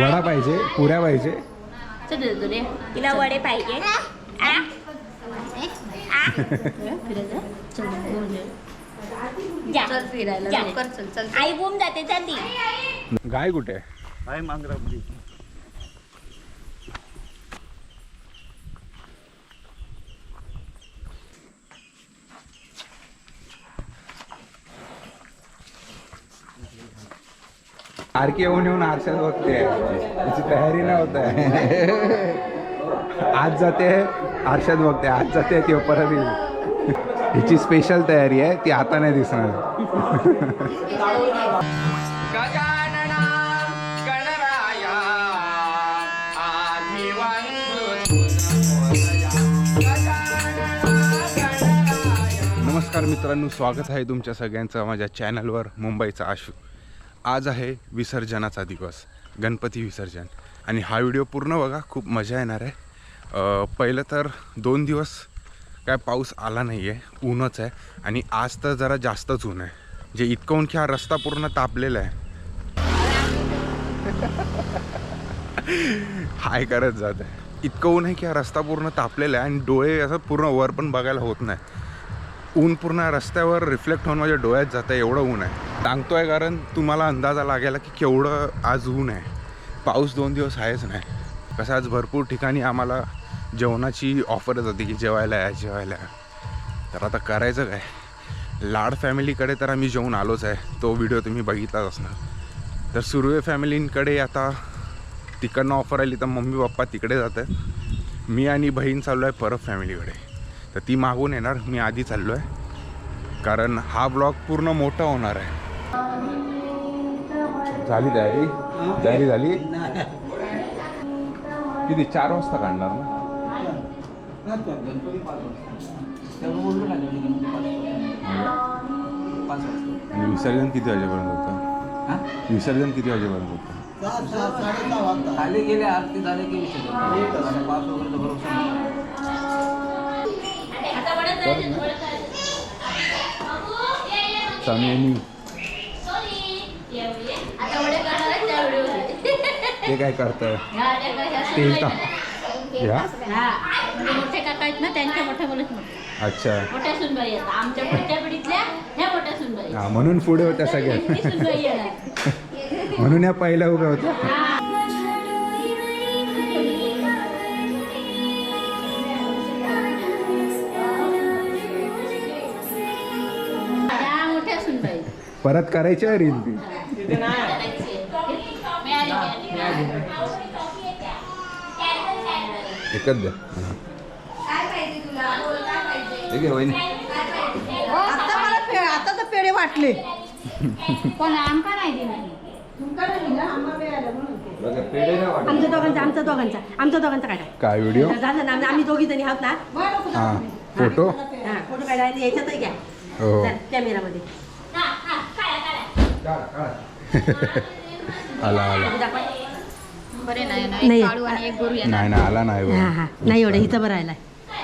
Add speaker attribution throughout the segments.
Speaker 1: वडा पाहिजे पुऱ्या पाहिजे.
Speaker 2: तिला वडे पाहिजे. आई बुम जाते चालली
Speaker 1: गाय कुठे?
Speaker 3: आहे मांगरामध्ये
Speaker 1: सारखी येऊन येऊन आरशात बघते. तिची तयारी नाही होत आहे. आज जाते आरशात बघते. आज जाते ती परत येईल. हिची स्पेशल तयारी आहे. ती आता नाही दिसणार. नमस्कार मित्रांनो स्वागत आहे तुमच्या सगळ्यांचं माझ्या चॅनलवर मुंबईचा आशू. आज आहे विसर्जनाचा दिवस गणपती विसर्जन. आणि हा व्हिडिओ पूर्ण बघा खूप मजा येणार आहे. पहिलं तर दोन दिवस काय पाऊस आला नाही आहे ऊनच आहे. आणि आज तर जरा जास्तच ऊन आहे. जे इतकं ऊन की हा रस्ता पूर्ण तापलेला आहे. हाय करत जात आहे. इतकं ऊन आहे की हा रस्ता पूर्ण तापलेला आहे आणि डोळे असं पूर्ण वर पण बघायला होत नाही. ऊन पूर्ण रस्त्यावर रिफ्लेक्ट होऊन माझ्या डोळ्यात जातं एवढं ऊन आहे. सांगतोय कारण तुम्हाला अंदाजा लागेल की केवढं आज ऊन आहे. पाऊस दोन दिवस आहेच नाही. कसं आज भरपूर ठिकाणी आम्हाला जेवणाची ऑफरच होती की जेवायला या जेवायला आहे तर आता करायचं काय? लाड फॅमिलीकडे तर आम्ही जेवून आलोच आहे. तो व्हिडिओ तुम्ही बघितलाच असणार. तर सुर्वे फॅमिलींकडे आता तिकडनं ऑफर आली तर मम्मी पप्पा तिकडे जात आहेत. मी आणि बहीण चाललो आहे परत फॅमिलीकडे तर ती मागून येणार. मी आधी चाललो आहे कारण हा ब्लॉग पूर्ण मोठा होणार आहे. झाली तयारी? तयारी झाली? किती? चार वाजता काढणार ना? विसर्जन किती वाजेपर्यंत होतं? विसर्जन किती वाजेपर्यंत होतं?
Speaker 4: खाली गेले आरती झाले की विषय आणि पाच वगैरे तर बरोबर
Speaker 1: सामी
Speaker 5: आता वडे करणार आहे त्या व्हिडिओ
Speaker 1: ते काय करताय? तेल
Speaker 5: मोठे काका आहेत ना त्यांच्या मोठ्या मुलीच
Speaker 1: अच्छा.
Speaker 5: मोठ्या सुनबाई आहेत. आमच्या पुढच्या पिढीतल्या ह्या मोठ्या सुनबाई
Speaker 1: हा म्हणून पुढे होत्या
Speaker 5: ती
Speaker 1: सगळ्या. म्हणून या पहिल्या उभ्या होत्या. परत करायची आहे रील ती एकच द्या वहिनी
Speaker 6: आता मला पे आता तर पेढे वाटले
Speaker 5: पण आमका नाही दिली
Speaker 1: बघा, पेढे नाही वाटत.
Speaker 6: आमच्या दोघांचा आमच्या दोघांचा आमच्या दोघांचा काढा
Speaker 1: काय व्हिडिओ
Speaker 6: झालं ना आम्ही- आम्ही दोघी जणी आहोत ना
Speaker 1: हा फोटो
Speaker 6: हा फोटो काढायला याच्यातही घ्या
Speaker 1: हो
Speaker 6: कॅमेरामध्ये
Speaker 1: आला आला.
Speaker 5: बरे नाही
Speaker 6: नाही.
Speaker 5: नाही. काळू आणि एक गोरू येणार
Speaker 1: नाही ना आला नाही
Speaker 6: हा. हा. नाही एवढं इथं बरं राहिलाय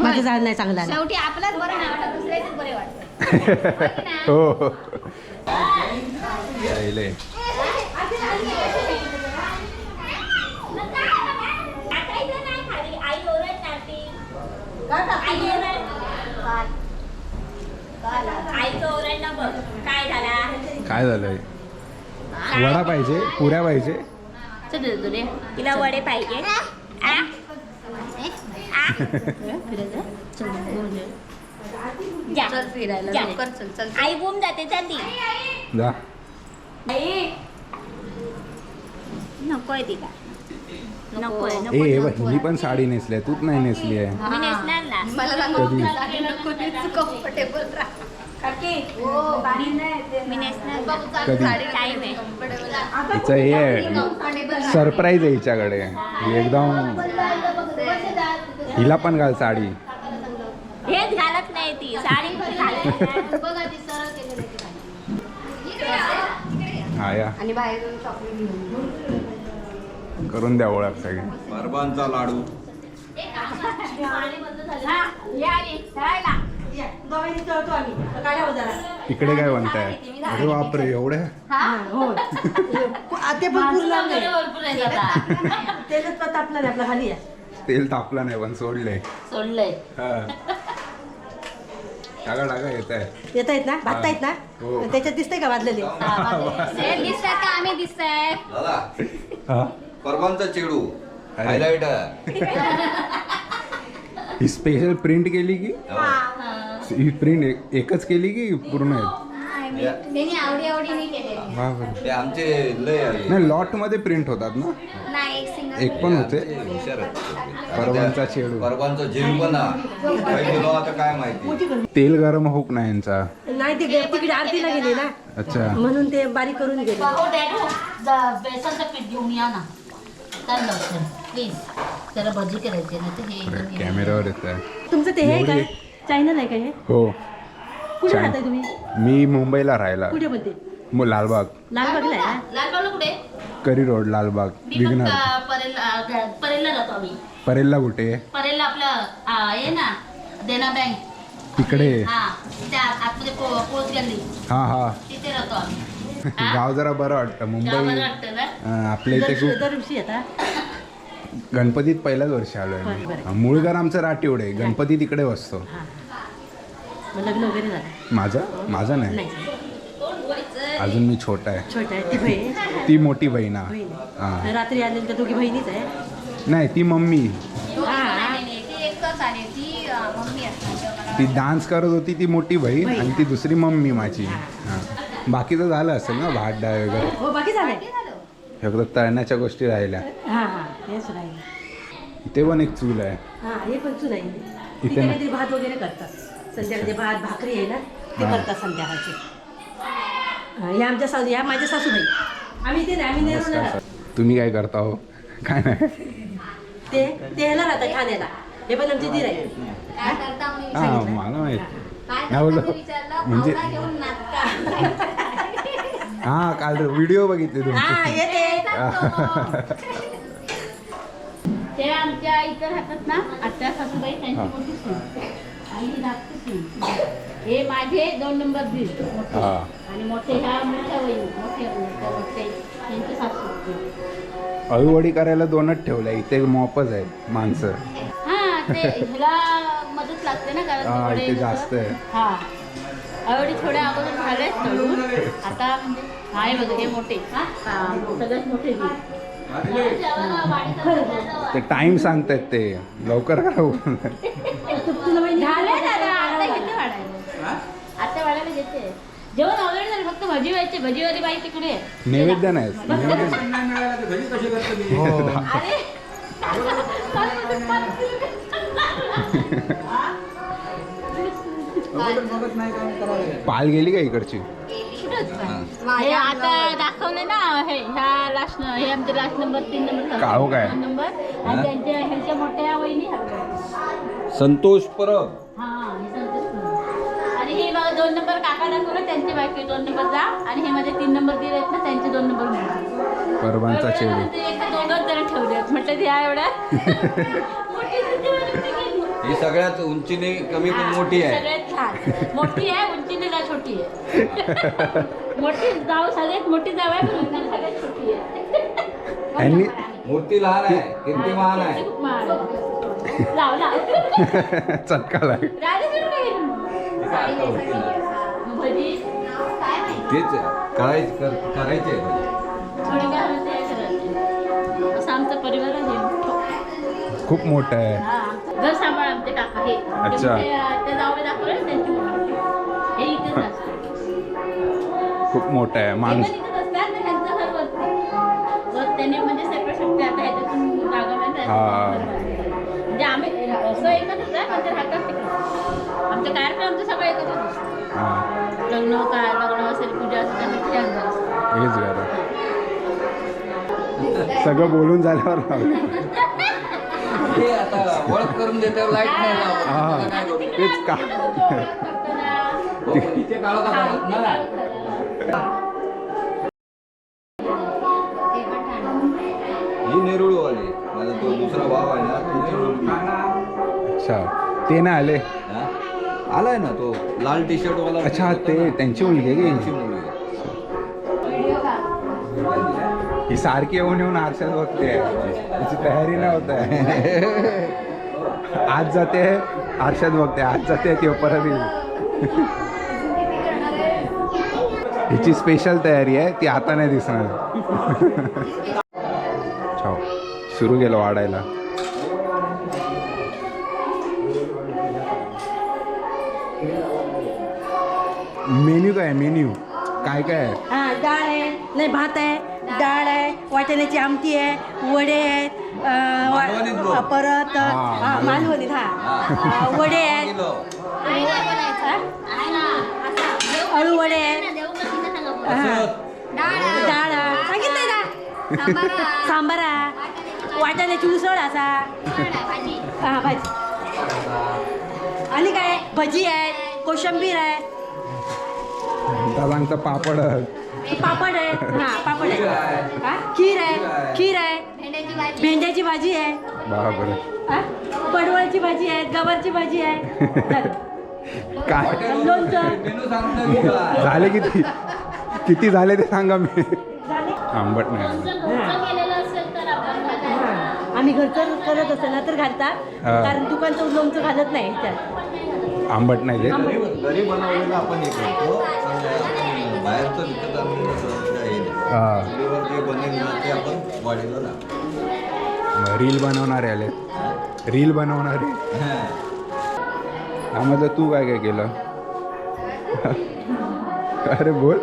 Speaker 6: माझं झाड नाही चांगलं आलं.
Speaker 5: शेवटी आपलाच बरं नाही वाटत दुसऱ्याचेच बरे वाटत.
Speaker 1: हो. राहिले.
Speaker 2: टाकायचं नाही खाली. आई ओरडणार ती आई ओरडणार आईचं ओरडणं बघ काय झाला
Speaker 1: काय झालंय? वडा पाहिजे पुऱ्या पाहिजे?
Speaker 2: तिला वडे पाहिजे. आई बुम जाते चालली
Speaker 1: जा.
Speaker 2: नकोय तिला. नकोय नको
Speaker 1: हे हिनी पण साडी नेसली आहे तूच नाही नेसली आहे.
Speaker 2: ना
Speaker 5: मला
Speaker 1: कधी?
Speaker 5: कम्फर्टेबल राहा
Speaker 1: हिचं हे आहे सरप्राईज आहे हिच्याकडे ही एकदम हिला पण घाल साडी
Speaker 2: हेच घालत नाही ती साडी
Speaker 1: हा
Speaker 5: आणि बाहेर जाऊन चॉकलेट घेऊन
Speaker 1: करून द्या ओळख सगळी
Speaker 3: बर्बांचा लाडू
Speaker 1: इकडे काय म्हणताय? अरे बापरे एवढ्या?
Speaker 6: हा, हो आ, ते पण तेलच तापलं नाही आपलं खाली
Speaker 1: तेल तापलं नाही पण सोडलंय.
Speaker 2: सोडलंय.
Speaker 1: हा. टाका टाका येत आहे
Speaker 6: येत आहेत ना? भाजता आहेत
Speaker 1: हो.
Speaker 6: ना त्याच्यात दिसतंय का भाजलेले?
Speaker 5: हे दिसतात का आम्ही दिसताय.
Speaker 1: हा?
Speaker 4: परवांचा चेडू.
Speaker 1: अरे.
Speaker 4: हायलाइट
Speaker 1: ही स्पेशल प्रिंट केली की? ही. प्रिंट एकच केली की पूर्ण? आहेत
Speaker 5: त्यांनी आवडी आवडीने केलेली.
Speaker 1: बापरे.
Speaker 4: ते आमचे लय आहे.
Speaker 1: नाही लॉटमध्ये प्रिंट होतात ना?
Speaker 5: नाही एक सिंगल
Speaker 1: एक पण होते.
Speaker 4: आमचे हुशार आहेत.
Speaker 1: परवांचा चेडू.
Speaker 4: परवांचा झेल पण हा. काय गेलो आता काय माहिती.
Speaker 1: तेल गरम होक नाही यांचा.
Speaker 6: नाही ते गे- तिकडे आरतीला गेले ना.
Speaker 1: अच्छा.
Speaker 6: म्हणून ते बारीक करून गेले.
Speaker 2: हो डॅडू ज- बेसनचं पीठ घेऊन या ना. काय लवकर. प्लीज जरा भजी करायची ना तर हे एकदम हे-
Speaker 1: कॅमेऱ्यावर येत आहे
Speaker 6: तुमचं ते हे काय? चॅनल आहे का हे?
Speaker 1: हो.
Speaker 6: कुठे. राहताय तुम्ही?
Speaker 1: मी मुंबईला राहायला.
Speaker 6: कुठे
Speaker 1: लालबाग.
Speaker 6: लालबागला आहे ना?
Speaker 2: लालबागला कुठे?
Speaker 1: करी रोड लालबाग.
Speaker 2: मी पण
Speaker 1: विघ्नार
Speaker 2: का- परेलला ग- परेलला राहतो आम्ही.
Speaker 1: परेलला कुठे?
Speaker 2: परेलला आपलं आ, हे ना देना बँक
Speaker 1: तिकडे.
Speaker 2: हा त्या आतमध्ये पो- पोच गल्ली
Speaker 1: हा हा.
Speaker 2: तिथे राहतो आम्ही. हा?
Speaker 1: गाव जरा बरं वाटतं
Speaker 2: गाव
Speaker 1: मुंबई
Speaker 2: बरं वाटतं ना?
Speaker 1: अं, आपल्या इथे खूप
Speaker 6: दरवर्षी
Speaker 1: गणपतीत पहिल्याच वर्षी आलोय
Speaker 6: बरं,
Speaker 1: मी.
Speaker 6: बरं.
Speaker 1: हा, मूळ घर आमचं राटिवडे गणपती तिकडे बसतो.
Speaker 6: हा. मग लग्न वगैरे झालं?
Speaker 1: माझं? माझं नाही.
Speaker 6: नाही.
Speaker 1: अजून मी छोटा आहे.
Speaker 6: छोटा आहे. ती बहीण?
Speaker 1: ती मोठी बहीण.
Speaker 6: बहीण
Speaker 1: हा.
Speaker 6: आहे. रात्री आलेल्या त्या दोघी बहिणीच आहे?
Speaker 1: नाही ती मम्मी.
Speaker 5: ती आली
Speaker 1: डान्स करत होती ती मोठी बहीण. आणि ती दुसरी मम्मी माझी. हा. बाकीचं झालं असेल ना भात डाळ वगैरे?
Speaker 6: हो बाकी
Speaker 1: फक्त तळण्याच्या गोष्टी राहिल्या.
Speaker 6: हा हा हेच राहील.
Speaker 1: इथे पण एक चूल आहे.
Speaker 6: हा हे पण चूल आहे.
Speaker 1: इथे
Speaker 6: तिथे
Speaker 1: ना.
Speaker 6: काहीतरी भात वगैरे करतात. संध्याकाळी भात भाकरी आहे ना ते
Speaker 1: हा.
Speaker 6: करतात संध्याकाळचे. हा, या आमच्या सासू या माझ्या सासूबाई. आम्ही इथे नाही आम्ही राहतो
Speaker 1: तुम्ही काय करता हो? काय नाही.
Speaker 6: ते ते ह्याला राहतात ठाण्याला. हे पण आमचे दीर आहे
Speaker 5: काय करता मी
Speaker 1: हा
Speaker 5: विचारलं.
Speaker 1: मला माहीत. नाही बोललो. म्हणजे-
Speaker 5: घेऊन
Speaker 1: हा काल व्हिडिओ बघितले
Speaker 6: हा
Speaker 1: तुमचे
Speaker 6: येते
Speaker 2: ते आमच्या इथं राहतात ना आत्या सासूबाई त्यांची
Speaker 1: हा.
Speaker 2: मोठी सून आणि धाकटी सून. माझे दोन नंबर मोठे
Speaker 1: हा.
Speaker 2: आणि मोठे ह्या मोठ्या वहिनी मोठे मोठे मोठे त्यांचे सासू
Speaker 1: अळूवडी करायला दोनच ठेवल्या इथे मॉपच आहेत माणसं
Speaker 2: हा ते ह्याला मदत लागते ना कारण
Speaker 1: हा, जास्त आहे.
Speaker 2: हा आवडी थोड्या अगोदर झाले आता म्हणजे हा हे बघा हे? मोठे सगळ्यात मोठे
Speaker 1: ते टाइम सांगतायत ते. लवकर करा
Speaker 2: जेवण ऑलरेडी झालं फक्त भजी व्हायची. भजीवाली बाई तिकडे. आहे.
Speaker 1: नैवेद्य नाही. हो.
Speaker 2: अरे.
Speaker 1: पाल गेली का इकडची?
Speaker 2: आता दाखवले ना हे ह्या लास्ट हे आमचे लास्ट नंबर तीन नंबर
Speaker 1: काळो काय?
Speaker 2: दोन नंबर आणि त्यांच्या ह्यांच्या मोठ्या वहिनी.
Speaker 4: संतोष परब.
Speaker 2: हा हे. आणि हे बघा दोन नंबर काका दाखवलं त्यांचे बाकी दोन नंबर जा. आणि हे माझे तीन नंबर दिले आहेत ना त्यांचे दोन नंबर
Speaker 1: चेडू
Speaker 2: म्हणजे एका दोनच जण ठेवले आहेत म्हटलं ह्या एवढ्या गेली.
Speaker 4: ही सगळ्यात उंचीने कमी पण
Speaker 2: हा,
Speaker 4: मोठी आहे.
Speaker 2: सगळ्यात मोठी आहे छोटी आहे. मोठी जाऊ सगळ्यात मोठी जाऊ आहे पण सगळ्यात छोटी आहे.
Speaker 1: यांनी
Speaker 4: मूर्ती लहान आहे कीर्ती महान आहे?
Speaker 2: खूप महान आहे. लाव लाव
Speaker 1: चटका लाग
Speaker 4: तेच करायचे कर- करायचे.
Speaker 2: असं आमचा परिवार आहे.
Speaker 1: खूप मोठं आहे.
Speaker 2: हा, घर सांभाळ आमचे काका हे.
Speaker 1: अच्छा.
Speaker 2: ते- दाखवले त्यांची हा. घर बांधलेलं आहे. म्हणजे एकत्रच असतात
Speaker 1: हा. हेच घर सगळं बोलून झाल्यावर लावलं.
Speaker 4: हे आता ओळख करून देते लाइट नाही लावत.
Speaker 1: हा
Speaker 4: आता काय करू?
Speaker 1: तेच का
Speaker 4: हो, ना
Speaker 5: ते
Speaker 4: माझा दुसरा भाव आहे ना तो नेरुळी.
Speaker 1: अच्छा ते नाही आले?
Speaker 4: आलाय ना तो. लाल टी शर्ट वाला.
Speaker 1: अच्छा ते त्यांची मुलगी आहे
Speaker 4: त्यांची
Speaker 1: की
Speaker 4: मुलगी
Speaker 1: ही सारखी येऊन येऊन आरशात बघते. तिची तयारी नाही होत आहे. आज जाते आरशात बघते. आज जाते ती परत येईल. हिची स्पेशल तयारी आहे ती आता नाही दिसणार. छाव सुरू केलं वाढायला. मेन्यू काय मेन्यू. काय काय आहे?
Speaker 6: हा डाळ आहे नाही भात आहे डाळ आहे वाटाण्याची आमटी आहे वडे आहेत अं, वा-
Speaker 4: मालवणीत बोल.
Speaker 6: परत
Speaker 1: हा,
Speaker 6: हा, मालवणीत. हा. अं, वडे आहेत.
Speaker 5: असं
Speaker 6: अळू वडे आहेत.
Speaker 5: डाळ.
Speaker 6: डाळ. आहे. सांगितलंय ना
Speaker 5: सांबार.
Speaker 6: वाटाण्याची उसळ असा.
Speaker 5: भाजी
Speaker 6: हा भाजी. आणि काय? भजी आहे कोशंबीर आहे.
Speaker 1: दादांचा पापड
Speaker 6: पापड आहे. हा पापड आहे. हा, खीर आहे. खीर आहे.
Speaker 5: भेंड्याची भाजी.
Speaker 6: आहे. हा? पडवळची भाजी आहे गवारची भाजी आहे.
Speaker 1: काय. झाले किती? किती झाले ते सांगा मी. आंबट नाही.
Speaker 2: जर घरचं केलेलं असेल तर आपण घालायचं.
Speaker 6: हा. आम्ही घरचं करत असतो ना तर घालतात.
Speaker 1: हा.
Speaker 6: कारण दुकानचं लोणचं घालत नाही ह्याच्यात
Speaker 1: आंबट नाही ते.
Speaker 4: घरी बनवलेलं आपण हे करतो. आपण बाहेरचं विकत आणलेलं सहसा हे नाही.
Speaker 1: हा.
Speaker 4: चुलीवर जे बनेल ना ते आपण वाढीला लागतो
Speaker 1: रील बनवणारे आले. रील बनवणारे. त्यामधलं तू काय काय केलं? अरे बोल.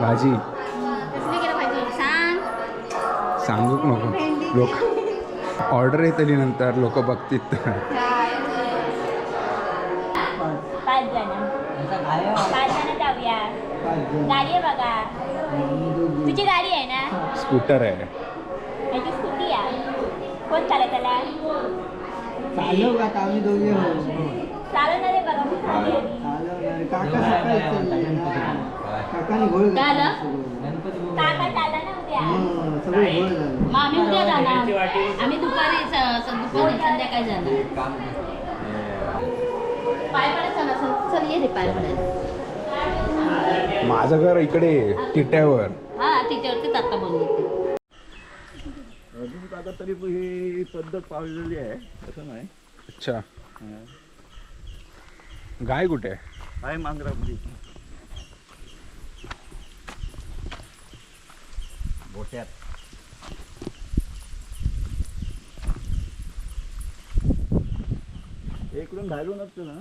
Speaker 5: भाजी.
Speaker 1: सांगूक नको? लोक ऑर्डर येतली नंतर लोक बघतील
Speaker 2: पाच जण. पाच जण जाऊया. गाडी आहे बघा. तुझी गाडी आहे ना?
Speaker 1: स्कूटर आहे.
Speaker 2: स्कूटी आहे. कोण चालत त्याला
Speaker 3: चालव का आम्ही दोघे हो
Speaker 2: चालवणार आहे. बघा
Speaker 3: काकाने घोळ
Speaker 2: काय आलं? काका चालला ना उद्या
Speaker 3: सगळे घोळ झाले
Speaker 2: मग आम्ही उद्या जाणार. आम्ही दुपारी स- स- दुपारी संध्याकाळी जाणार. पाय पडत चला चल चल ये रे पाय पडत
Speaker 1: माझं घर इकडे टिट्यावर
Speaker 2: हा तिच्यावरतीच आता बोलले
Speaker 7: अजून आता तरी ही पद्धत पाळलेली आहे असं नाही.
Speaker 1: अच्छा. गाय कुठे आहे?
Speaker 7: आहे मांजरामध्ये.
Speaker 4: मोठ्यात
Speaker 7: इकडून बाहेरूनच ना.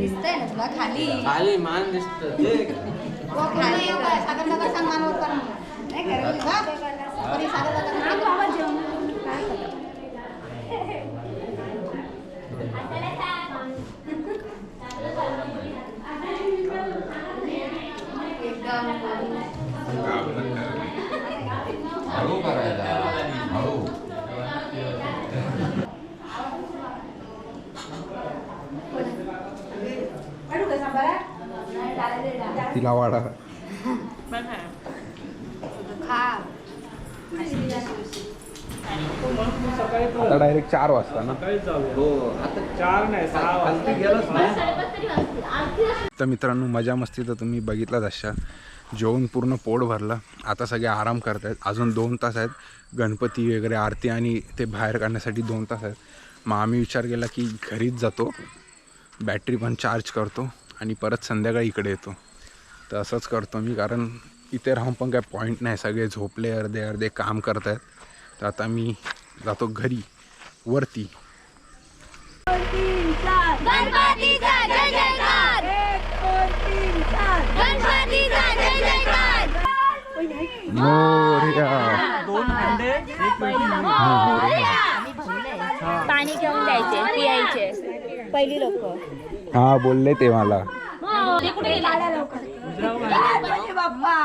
Speaker 5: दिसतंय ना तुला? खाली.
Speaker 4: खाली मान दिसत.
Speaker 5: व खाली. सागर दादा सांग मानवर कर. नाही
Speaker 1: तिला वाडा
Speaker 5: खा
Speaker 1: आता डायरेक्ट चार वाजता ना?
Speaker 4: हो ना.
Speaker 1: तर मित्रांनो मजा मस्ती तर तुम्ही बघितलाच अशा. जेवण पूर्ण पोट भरलं. आता सगळे आराम करत आहेत अजून दोन तास आहेत. गणपती वगैरे आरती आणि ते बाहेर काढण्यासाठी दोन तास आहेत. मग आम्ही विचार केला की घरीच जातो. बॅटरी पण चार्ज करतो आणि परत संध्याकाळी इकडे येतो. तर असंच करतो मी कारण इथे राहून पण काय पॉईंट नाही. सगळे झोपले अर्धे अर्धे काम करत आहेत तर आता मी जातो घरी वरती.
Speaker 8: गणपतीचा जय जयकार! गणपतीचा जय जयकार!
Speaker 1: मोरया!
Speaker 8: पाणी घेऊन द्यायचे पियायचे. पहिली लोक
Speaker 1: हा बोलले ते मला.
Speaker 5: बाप्पा